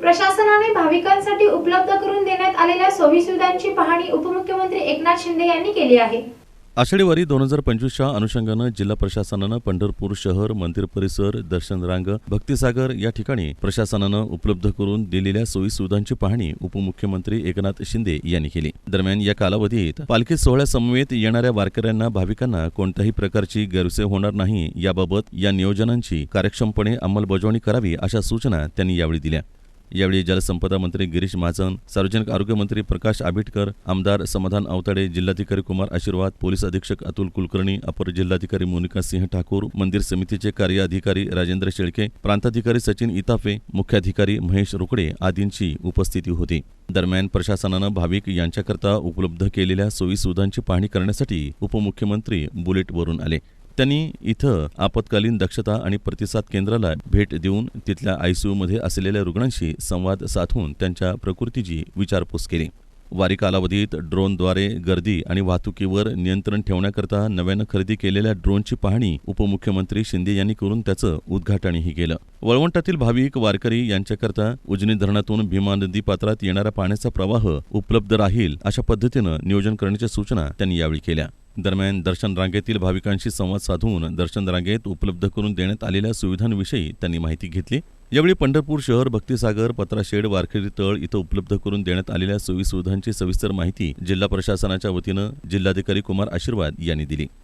प्रशासनाने भाविकांसाठी उपलब्ध करून देण्यात आलेल्या सोयीसुविधांची पाहणी उपमुख्यमंत्री एकनाथ शिंदे यांनी केली आहे. आषाढीवारी दोन हजार पंचवीसच्या अनुषंगानं जिल्हा प्रशासनानं पंढरपूर शहर मंदिर परिसर दर्शन रांग भक्तिसागर या ठिकाणी प्रशासनानं उपलब्ध करून दिलेल्या सोयी सुविधांची पाहणी उपमुख्यमंत्री एकनाथ शिंदे यांनी केली. दरम्यान या कालावधीत पालखी सोहळ्यासमवेत येणाऱ्या वारकऱ्यांना भाविकांना कोणत्याही प्रकारची गैरसोय होणार नाही याबाबत या नियोजनांची कार्यक्षमपणे अंमलबजावणी करावी अशा सूचना त्यांनी यावेळी दिल्या. यावेळी जलसंपदा मंत्री गिरीश महाजन सार्वजनिक आरोग्य मंत्री प्रकाश आंबेडकर आमदार समाधान अवताडे जिल्हाधिकारी कुमार आशीर्वाद पोलीस अधीक्षक अतुल कुलकर्णी अपर जिल्हाधिकारी मोनिका सिंह ठाकूर मंदिर समितीचे कार्य अधिकारी राजेंद्र शेळके प्रांताधिकारी सचिन इताफे मुख्याधिकारी महेश रोकडे आदींची उपस्थिती होती. दरम्यान प्रशासनानं भाविक यांच्याकरता उपलब्ध केलेल्या सोयी सुविधांची पाहणी करण्यासाठी उपमुख्यमंत्री बुलेटवरून आले. त्यांनी इथं आपत्कालीन दक्षता आणि प्रतिसाद केंद्राला भेट देऊन तिथल्या आयसीयूमध्ये असलेल्या रुग्णांशी संवाद साधून त्यांच्या प्रकृतीची विचारपूस केली. वारी कालावधीत ड्रोनद्वारे गर्दी आणि वाहतुकीवर नियंत्रण ठेवण्याकरता नव्यानं खरेदी केलेल्या ड्रोनची पाहणी उपमुख्यमंत्री शिंदे यांनी करून त्याचं उद्घाटनही केलं. वळवंटातील भाविक वारकरी यांच्याकरता उजनी धरणातून भीमा नदी पात्रात येणारा पाण्याचा प्रवाह उपलब्ध राहील अशा पद्धतीनं नियोजन करण्याच्या सूचना त्यांनी यावेळी केल्या. दरम्यान दर्शन रांगेतील भाविकांशी संवाद साधून दर्शन रांगेत उपलब्ध करून देण्यात आलेल्या सुविधांविषयी त्यांनी माहिती घेतली. यावेळी पंढरपूर शहर भक्तिसागर पत्राशेड वारखेडी तळ इथं उपलब्ध करून देण्यात आलेल्या सोयी सुविधांची सविस्तर माहिती जिल्हा प्रशासनाच्या वतीनं जिल्हाधिकारी कुमार आशीर्वाद यांनी दिली.